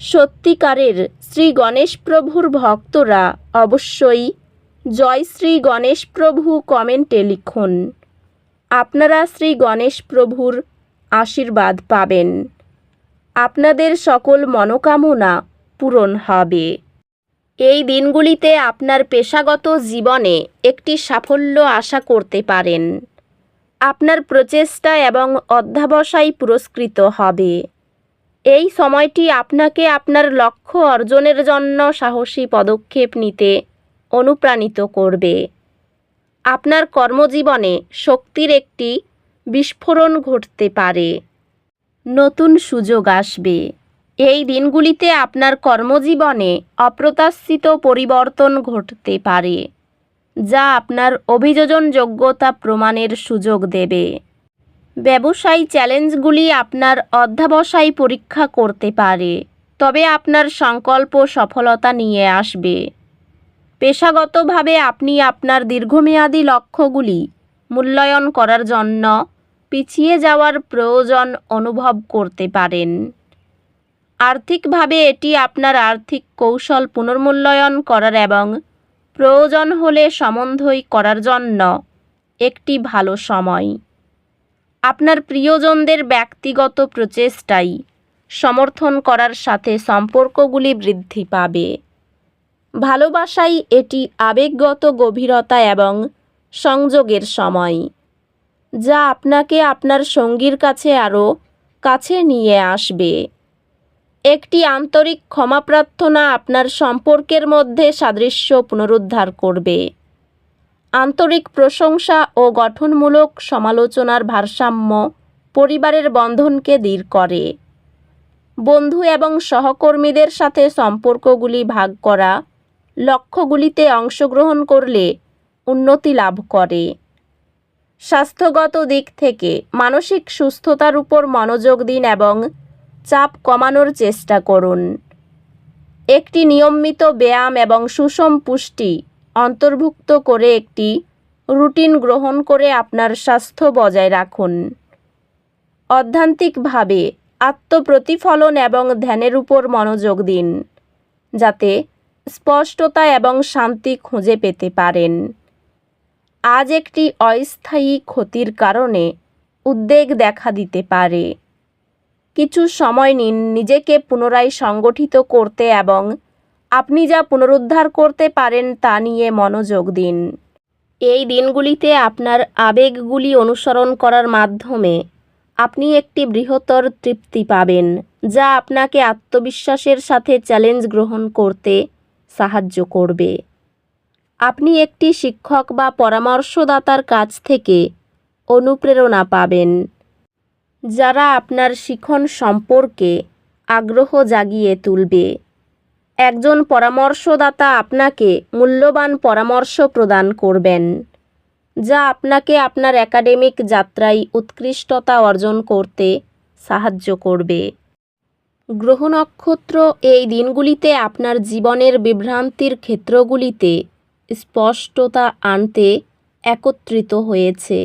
সত্যিকারের শ্রী গণেশ প্রভুর ভক্তরা অবশ্যই জয় শ্রী গণেশ প্রভু কমেন্টে লিখুন। আপনারা শ্রী গণেশ প্রভুর আশীর্বাদ পাবেন। আপনাদের সকল মনোকামনা পূরণ হবে। এই দিনগুলিতে আপনার পেশাগত জীবনে একটি সাফল্য আশা করতে পারেন। আপনার প্রচেষ্টা এবং অধ্যাবসায় পুরস্কৃত হবে। এই সময়টি আপনাকে আপনার লক্ষ্য অর্জনের জন্য সাহসী পদক্ষেপ নিতে অনুপ্রাণিত করবে। আপনার কর্মজীবনে শক্তির একটি বিস্ফোরণ ঘটতে পারে। নতুন সুযোগ আসবে। এই দিনগুলিতে আপনার কর্মজীবনে অপ্রত্যাশিত পরিবর্তন ঘটতে পারে, যা আপনার অভিযোজন যোগ্যতা প্রমাণের সুযোগ দেবে। ব্যবসায়ী চ্যালেঞ্জগুলি আপনার অধ্যাবসায় পরীক্ষা করতে পারে, তবে আপনার সংকল্প সফলতা নিয়ে আসবে। পেশাগতভাবে আপনি আপনার দীর্ঘমেয়াদী লক্ষ্যগুলি মূল্যায়ন করার জন্য পিছিয়ে যাওয়ার প্রয়োজন অনুভব করতে পারেন। আর্থিকভাবে এটি আপনার আর্থিক কৌশল পুনর্মূল্যায়ন করার এবং প্রয়োজন হলে সমন্বয় করার জন্য একটি ভালো সময়। আপনার প্রিয়জনদের ব্যক্তিগত প্রচেষ্টাই সমর্থন করার সাথে সম্পর্কগুলি বৃদ্ধি পাবে। ভালোবাসাই এটি আবেগগত গভীরতা এবং সংযোগের সময়, যা আপনাকে আপনার সঙ্গীর কাছে আরও কাছে নিয়ে আসবে। একটি আন্তরিক ক্ষমা প্রার্থনা আপনার সম্পর্কের মধ্যে সাদৃশ্য পুনরুদ্ধার করবে। আন্তরিক প্রশংসা ও গঠনমূলক সমালোচনার ভারসাম্য পরিবারের বন্ধনকে দৃঢ় করে। বন্ধু এবং সহকর্মীদের সাথে সম্পর্কগুলি ভাগ করা, লক্ষ্যগুলিতে অংশগ্রহণ করলে উন্নতি লাভ করে। স্বাস্থ্যগত দিক থেকে মানসিক সুস্থতার উপর মনোযোগ দিন এবং চাপ কমানোর চেষ্টা করুন। একটি নিয়মিত ব্যায়াম এবং সুষম পুষ্টি অন্তর্ভুক্ত করে একটি রুটিন গ্রহণ করে আপনার স্বাস্থ্য বজায় রাখুন। অধ্যান্তিকভাবে আত্মপ্রতিফলন এবং ধ্যানের উপর মনোযোগ দিন, যাতে স্পষ্টতা এবং শান্তি খুঁজে পেতে পারেন। আজ একটি অস্থায়ী ক্ষতির কারণে উদ্বেগ দেখা দিতে পারে। কিছু সময় নিন নিজেকে পুনরায় সংগঠিত করতে এবং আপনি যা পুনরুদ্ধার করতে পারেন তা নিয়ে মনোযোগ দিন। এই দিনগুলিতে আপনার আবেগগুলি অনুসরণ করার মাধ্যমে আপনি একটি বৃহত্তর তৃপ্তি পাবেন, যা আপনাকে আত্মবিশ্বাসের সাথে চ্যালেঞ্জ গ্রহণ করতে সাহায্য করবে। আপনি একটি শিক্ষক বা পরামর্শদাতার কাছ থেকে অনুপ্রেরণা পাবেন, যারা আপনার শিখন সম্পর্কে আগ্রহ জাগিয়ে তুলবে। একজন পরামর্শদাতা আপনাকে মূল্যবান পরামর্শ প্রদান করবেন, যা আপনাকে আপনার একাডেমিক যাত্রায় উৎকৃষ্টতা অর্জন করতে সাহায্য করবে। গ্রহ নক্ষত্র এই দিনগুলিতে আপনার জীবনের বিভ্রান্তির ক্ষেত্রগুলিতে স্পষ্টতা আনতে একত্রিত হয়েছে।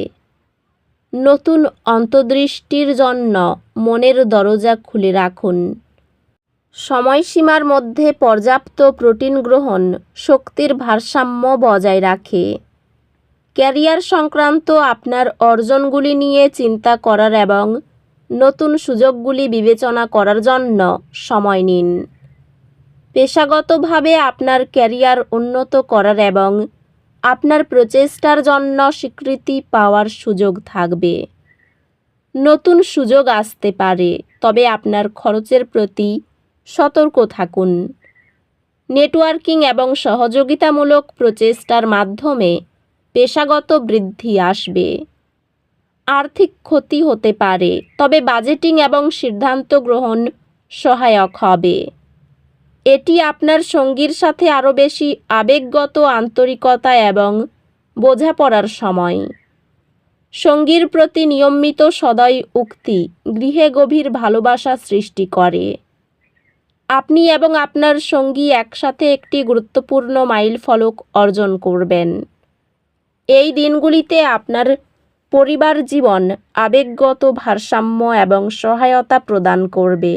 নতুন অন্তর্দৃষ্টির জন্য মনের দরজা খুলে রাখুন। সময়সীমার মধ্যে পর্যাপ্ত প্রোটিন গ্রহণ শক্তির ভারসাম্য বজায় রাখে। ক্যারিয়ার সংক্রান্ত আপনার অর্জনগুলি নিয়ে চিন্তা করার এবং নতুন সুযোগগুলি বিবেচনা করার জন্য সময় নিন। পেশাগতভাবে আপনার ক্যারিয়ার উন্নত করার এবং আপনার প্রচেষ্টার জন্য স্বীকৃতি পাওয়ার সুযোগ থাকবে। নতুন সুযোগ আসতে পারে, তবে আপনার খরচের প্রতি সতর্ক থাকুন। নেটওয়ার্কিং এবং সহযোগিতামূলক প্রচেষ্টার মাধ্যমে পেশাগত বৃদ্ধি আসবে। আর্থিক ক্ষতি হতে পারে, তবে বাজেটিং এবং সিদ্ধান্ত গ্রহণ সহায়ক হবে। এটি আপনার সঙ্গীর সাথে আরও বেশি আবেগগত, আন্তরিকতা এবং বোঝাপড়ার সময়। সঙ্গীর প্রতি নিয়মিত সদয় উক্তি গৃহে গভীর ভালোবাসা সৃষ্টি করে। আপনি এবং আপনার সঙ্গী একসাথে একটি গুরুত্বপূর্ণ মাইল ফলক অর্জন করবেন। এই দিনগুলিতে আপনার পরিবার জীবন আবেগগত ভারসাম্য এবং সহায়তা প্রদান করবে।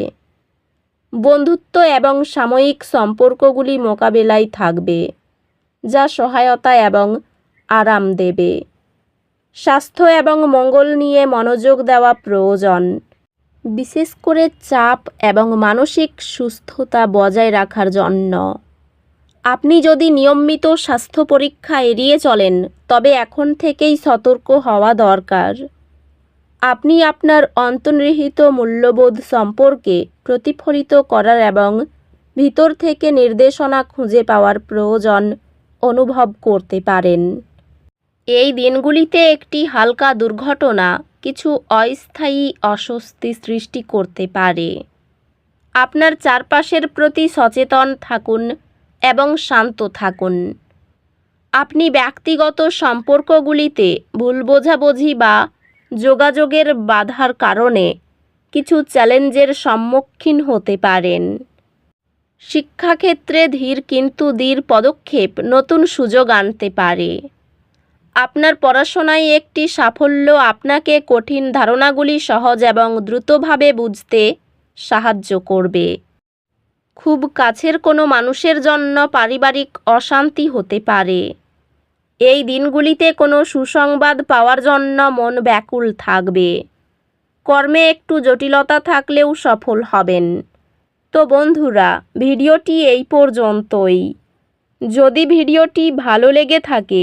বন্ধুত্ব এবং সাময়িক সম্পর্কগুলি মোকাবেলায় থাকবে, যা সহায়তা এবং আরাম দেবে। স্বাস্থ্য এবং মঙ্গল নিয়ে মনোযোগ দেওয়া প্রয়োজন। বিশেষ করে চাপ এবং মানসিক সুস্থতা বজায় রাখার জন্য। আপনি যদি নিয়মিত স্বাস্থ্য পরীক্ষা এড়িয়ে চলেন, তবে এখন থেকেই সতর্ক হওয়া দরকার। আপনি আপনার অন্তর্নিহিত মূল্যবোধ সম্পর্কে প্রতিফলিত করার এবং ভিতর থেকে নির্দেশনা খুঁজে পাওয়ার প্রয়োজন অনুভব করতে পারেন। এই দিনগুলিতে একটি হালকা দুর্ঘটনা কিছু অস্থায়ী অস্বস্তি সৃষ্টি করতে পারে। আপনার চারপাশের প্রতি সচেতন থাকুন এবং শান্ত থাকুন। আপনি ব্যক্তিগত সম্পর্কগুলিতে ভুল বোঝাবুঝি বা যোগাযোগের বাধার কারণে কিছু চ্যালেঞ্জের সম্মুখীন হতে পারেন। শিক্ষাক্ষেত্রে ধীর কিন্তু দৃঢ় পদক্ষেপ নতুন সুযোগ আনতে পারে। আপনার পড়াশোনায় একটি সাফল্য আপনাকে কঠিন ধারণাগুলি সহজ এবং দ্রুতভাবে বুঝতে সাহায্য করবে। খুব কাছের কোনো মানুষের জন্য পারিবারিক অশান্তি হতে পারে। এই দিনগুলিতে কোনো সুসংবাদ পাওয়ার জন্য মন ব্যাকুল থাকবে। কর্মে একটু জটিলতা থাকলেও সফল হবেন। তো বন্ধুরা, ভিডিওটি এই পর্যন্তই। যদি ভিডিওটি ভালো লেগে থাকে